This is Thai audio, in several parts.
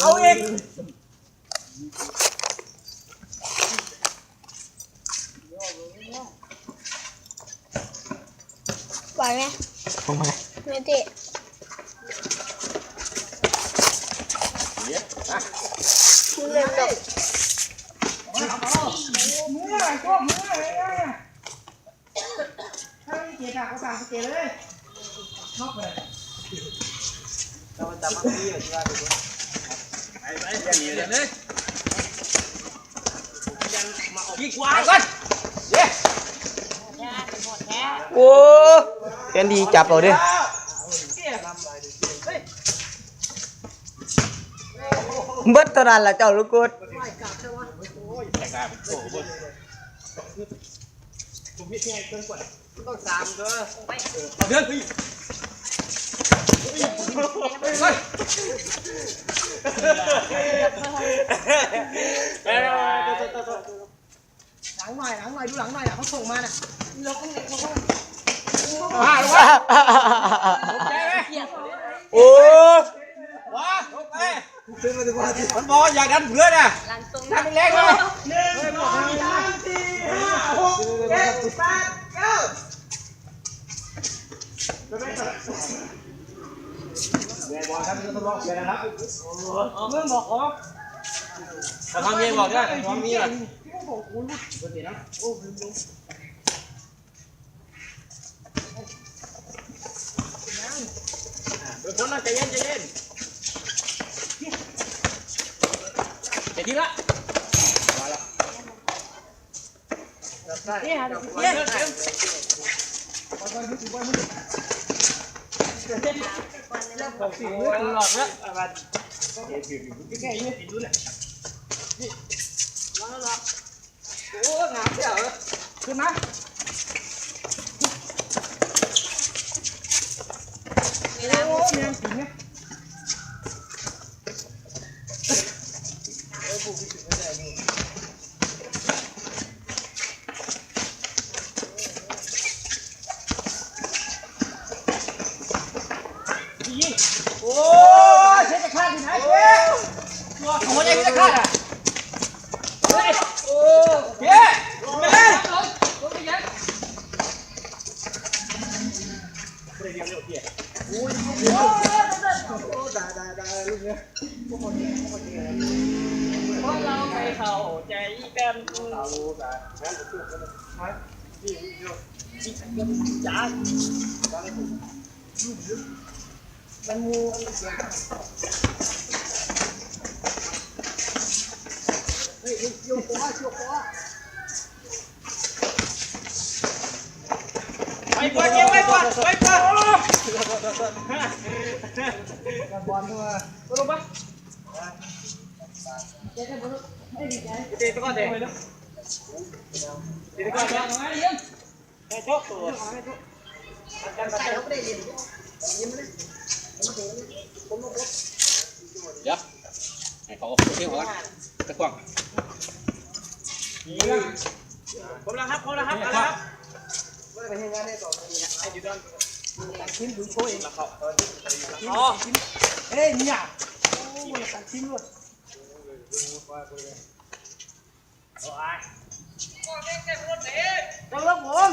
เอาอีกไหวไหมลงมาไม่ติเล่นดอกมืออะไรก็มืออะไรเนี่ยถ้าไม่เกะกะก็สั่งเกะเลยนอกไปเลยเราจับมันดีเลยที่ว่าไปไปไปอย่าหนีเลยยันมาออกกี่กว่าก่อน โอ้เอ็นดีจับเอาดิเบิดเท่านั้นละเจ้าลูกกุดต้องสามตัวเอาเดือนพี่เฮ้ย หลังหน่อยหลังหน่อยดูหลังหน่อยเขาส่งมาน่ะเราต้องเด็กเขาต้องมาลงมาใจไหมโอ้ว้าลงไปมันบอลอยากดันเพื่อนอะดันแรงเลยหนึ่งสองสามสี่ห้าหกเจ็ดแปดเก้า เมื่อบอกอ๋อแต่ทำเมียบอกด้วยทำเมียเป็นคนน่าใจเย็นใจเย็นใจดีละมาละเนี่ยเย็นเย็ นหลอกแล้วโอ้งามเสียวขึ้นมาโอ้เมียงกินเนี่ยโอ้ยเช็ดจะฆ่าที่ไหนเช็ดตัวของมันยังจะฆ่าอะ เฮ้ยโอ้เฮ้ยไปเลยเพราะเราไม่เข้าใจกันเราแต่ งั้นผมช่วยกันนะนี่นี่ เดียวนี่เดียวจ้ามันมูมันเสียงเฮ้ยโยกตัวโยกตัวไปก่อนเก็บไว้ก่อนไว้ก่อนบอลด้ยตัวลงปะเตะตะก้อนเตะเตะตะก้อนเนี่ยให้โชคตัวกันใส่เขาไม่ได้ยินยิ้เลยเดี๋ยวให้เขาเที่ยวก่อนตะก้อนผมแล้วครับผมแล้วครับครับชิ้นดูโชว์เองแล้วเขาอ๋อเอ้ยเนี่ยโอ้ยตัดชิ้นเลยโอ้ย จังแล้วผม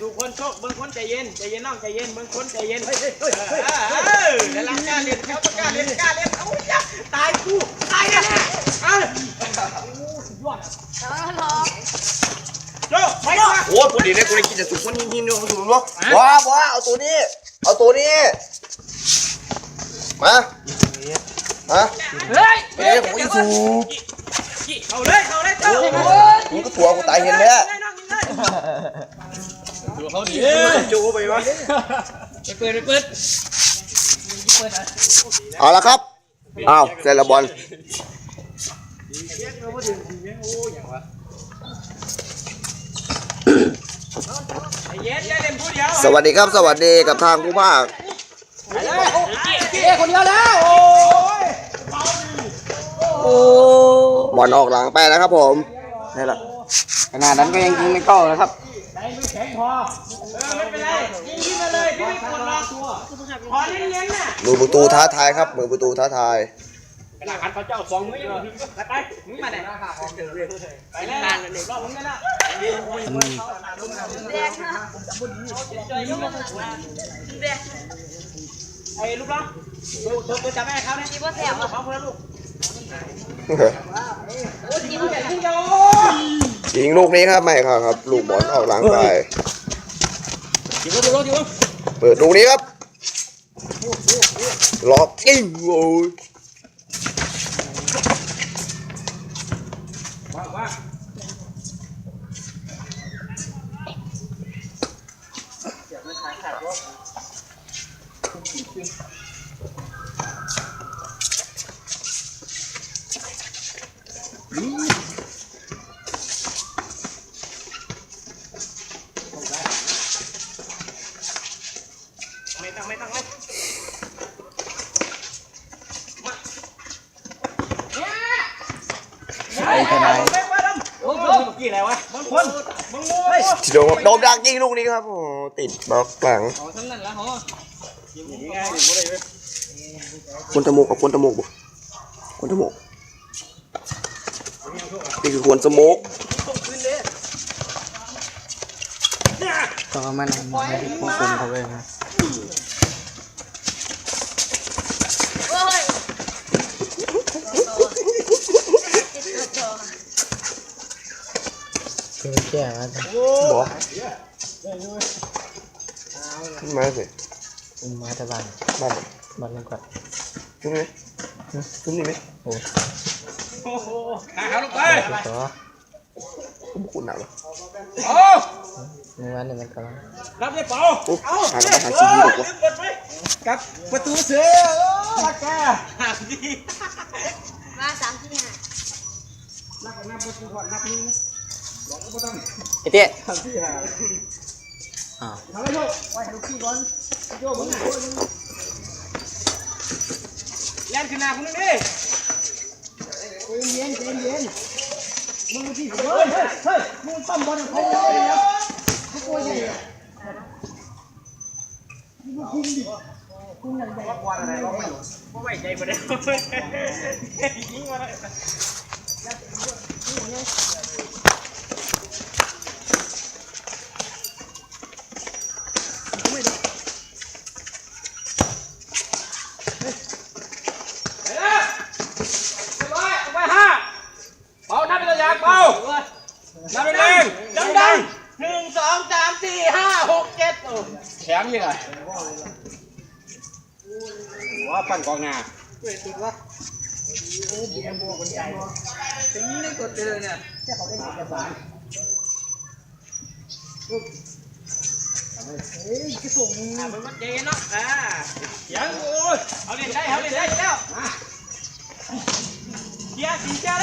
ดูคนโชคเบิ้งคนใจเย็นใจเย็นน้องใจเย็นเบิ้งคนใจเย็นเฮ้ยเฮ้ยเฮ้ยเฮ้ยเดี๋ยวหลังการเรียนเขาต้องการเรียนการเรียนเอาอย่าตายกูตายแน่เอ้ยโจ้ไปก่อนโอ้กูดีเลยกูได้กินแต่สุกมันหินๆอยู่สุกเนาะว้าว้าเอาตัวนี้ เอาตัวนี้ มามาเฮ้ยเอ้ยผมอีสูบเอาเลยเอาเลยเจ้ามึงก็ตัวกูตายเห็นแล้วดูเขาดีจูไปวะไปเปิดไปเปิดเอาละครับอ้าวเซลบอลเย็นเย็นเล่นผู้เดียวสวัสดีครับสวัสดีกับทางผู้ภาค เย้คนเดียวแล้วโอ้ยโอ้บอลออกหลังไปแล้วครับผมนี่แหละขนาดนั้นก็ยังยิงไม่เข้านะครับใจไม่แข็งพอเออไม่เป็นไรยิงขึ้นมาเลยพี่ไม่กดหรอกขอเน้นๆน่ะมือประตูท้าทายครับมือประตูท้าทายขนาดพันพระเจ้าสองมือยังไปไปมึงมาไหนไปแล้วรอบมึงได้แล้วแดงนะแดง ไอ้ลูกน้องดูดูจับแม่เขาเนี่ยที่ว่าแสบเขาเพื่อนลูกกินใหญ่ที่โยยิงลูกนี้ครับไม่ครับครับ ลูกบอลออกหลังไปยิงก็ดูรถอยู่เปิดลูกนี้ครับล็อกกิ้งโอ้ย ว่าว่า ไม่ต้องไม่ต้องไม่ ไอ้ทนายโอ้โหกี่ไรวะบางคนโดมโดมดักยิงลูกนี้ครับโอ้ติดบล็อกหลังคนตะโมกกับคนตะโมกบ่คนตะโมกนี่คือคนสโมกต้องเอามันมาให้ควบคุมเขาเลยนะ โอ้ย คือแก้ว่าจะบอกขึ้นมาสิอุ้มมาตะบ้านบ้านไหนบ้านนึงก่อนขึ้นไหมขึ้นนี่ไหมโอ้โอ้โหเอาลูกไปตัวต่อผมคุณหนาวเหรอโอ้มือวันนี้มันก็รับได้เปล่าโอ้หากับหาชีวิตดีกว่ากับประตูเสือรักแกหักดีมาสามที่ห้านักนับประตูก่อนนับนึงบอกก็ต้อง ไอ้เตี้ยทำที่หาอ้าวทำไมโยกไปลูกขี้ก่อนโยกมึงอะแล่นขึ้นหน้าคุณนึงดิเย็นเย็นเย็นมึงที่เฮ้ยเฮ้ยเฮ้ยมึงปั้มบอลเขาเลยนะทุกคนใหญ่คุณยังใหญ่กว่าอะไรก็ไม่ไม่ไหวใจประเดี๋ยวยิงมาเลย ไปนะเรียบร้อยเอาไปห้าเป่านับเป็นตัวอย่างเป่านับเป็นหนึ่งดังดังหนึ่งสองสามสี่ห้าหกเจ็ดโอ้แข็งยังไงว่าปั่นกองหน้า อะมันมันเจนเนาะอ่าเสียงโอ้ยเอาเล่นได้เอาเล่นได้แล้วมาเกียร์สีเกียร์ไ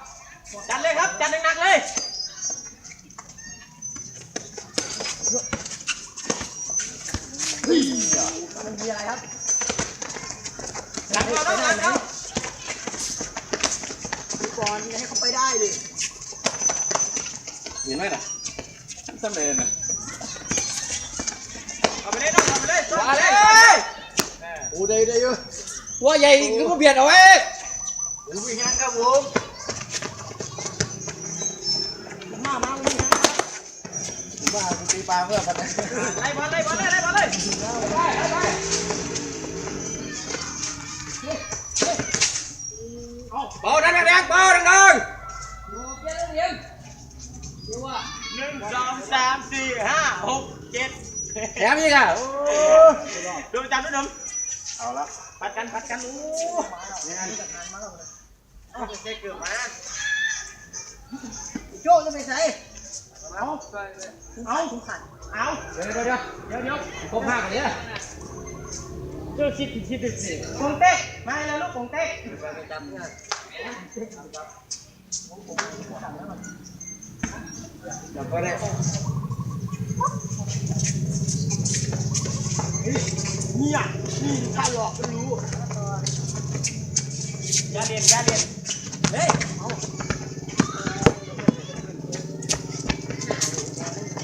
จัดหนักๆเลยหนักแล้วหนักแล้วก่อนให้เขาไปได้ดิเห็นไหมน่ะสำเร็จนะเอาไปเลยน้องเอาไปเลยเอาไปเลยโอ้ได้ได้เยอะตัวใหญ่คือผู้เบียดเอาไว้ผมวิ่งงานครับผม บ้าตีปลาเพื่อกันไล่บอลไล่บอลเลยไล่บอลเลยไล่ไล่ไล่เบาดังแรงเบาดังดังหนึ่งสองสามสี่ห้าหกเจ็ดแถมอีกอะโอ้ดูจับด้วยนมเอาละปัดกันปัดกันโอ้เนี่ยเอาเจ๊เกือบมาโจ้จะไปใส่ เอาเอาเอาเดี๋ยวเดี๋ยวเดี๋ยวเดี๋ยวครบห้ากันเนี่ยเจ้าคิดคิดดูสิกงเต๊กมาแล้วลูกกงเต๊กจับก็ได้เนี่ยนี่ถ้าหลอกก็รู้ยาเด่นอย่าเด่นเฮ้ย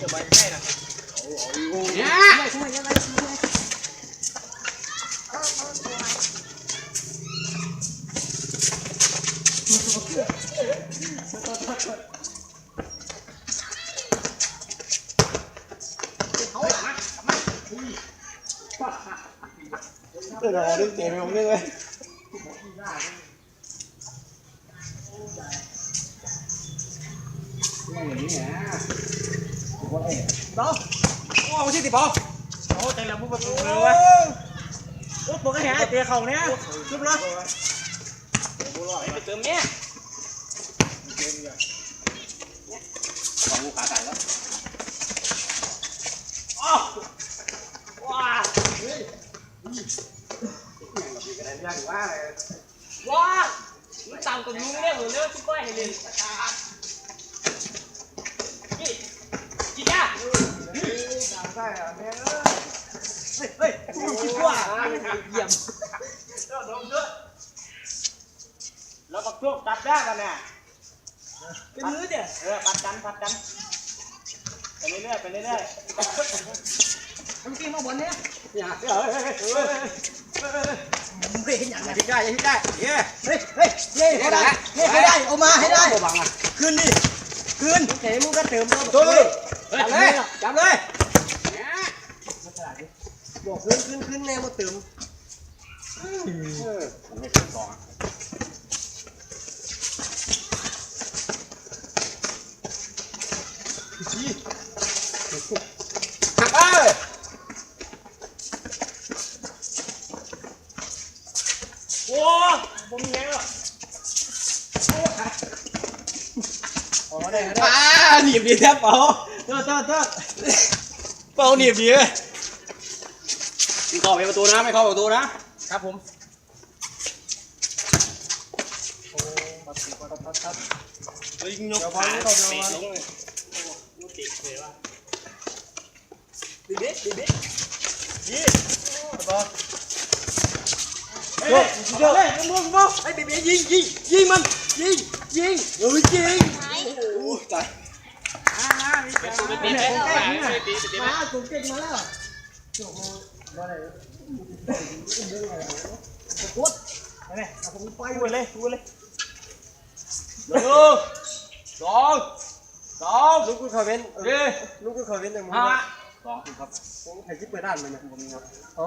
เอาจะไปให้นะเนี่ยเดี๋ยวเราดึงเตะไปผมด้วยเลยอย่างนี้นะ ต่อโอ้ไม่ใช่ติบอลโอ้ใจเราบุกประตูเลยวะโอ้ปกติเตะเข่าเนี่ยจุ๊บเลยไปเติมเนี่ยของลูกค้ากันแล้วอ้าวว้าย่างว่าอะไรว้ามันต่ำกว่ายุงเนี่ยเหมือนเรื่องซุปเปอร์เฮเลนกี่กี่ยา ได้อะแม่เฮ้ยเฮ้ยกูคิดว่าเยี่ยมแล้วก็พวกตัดได้กันเนี่ยเป็นมือเดียเออปัดกันปัดกันไปเรื่อยๆไปเรื่อยๆมันกินมาบนเนี่ยอย่าเฮ้ยเฮ้ยเฮ้ยเฮ้ยอย่างที่ได้อย่างที่ได้เย้เฮ้ยเฮ้ยเฮ้ยเขาได้เฮ้ยเขาได้เอามาให้ได้บังอะคืนดิคืนเฮ้ยมึงก็เติมตัวเลย จับเลยจับเลยบอกขึ้นขึ้นขึ้นแน่มาเติมหักไปโอ้ผมมีแรงหรออ่าหนีบดีแทบเปล่า เติร์ดเติร์ดเติร์ดเปล่าหนีบดีเลยมึงเข้าไปประตูนะไม่เข้าประตูนะครับผมเฮ้ยยกขาเตะลงเลยดิบิดิบิยี่เฮ้ยเดี๋ยวเลยมึงมึงไอ้เบบียิงยิงยิงมันยิงยิงเฮ้ยยิงไหนโอ้ตายไป ตีไปตีไปตีมาถูกเก่งมาแล้วเนี่ยผมไปเลยไปเลยหนึ่งสองสองลูกกูคอยเว้นเอ้ยลูกกูคอยเว้นแต่มึงห้าสองครับผมให้จิ๊บเปิดด้านมันนะผมครับอ๋อ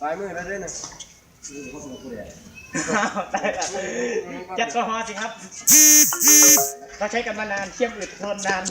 ปลายมือแล้วด้วยนะได้จัดกระหอสิครับเขาใช้กันมานานเชี่ยมอึดทนนาน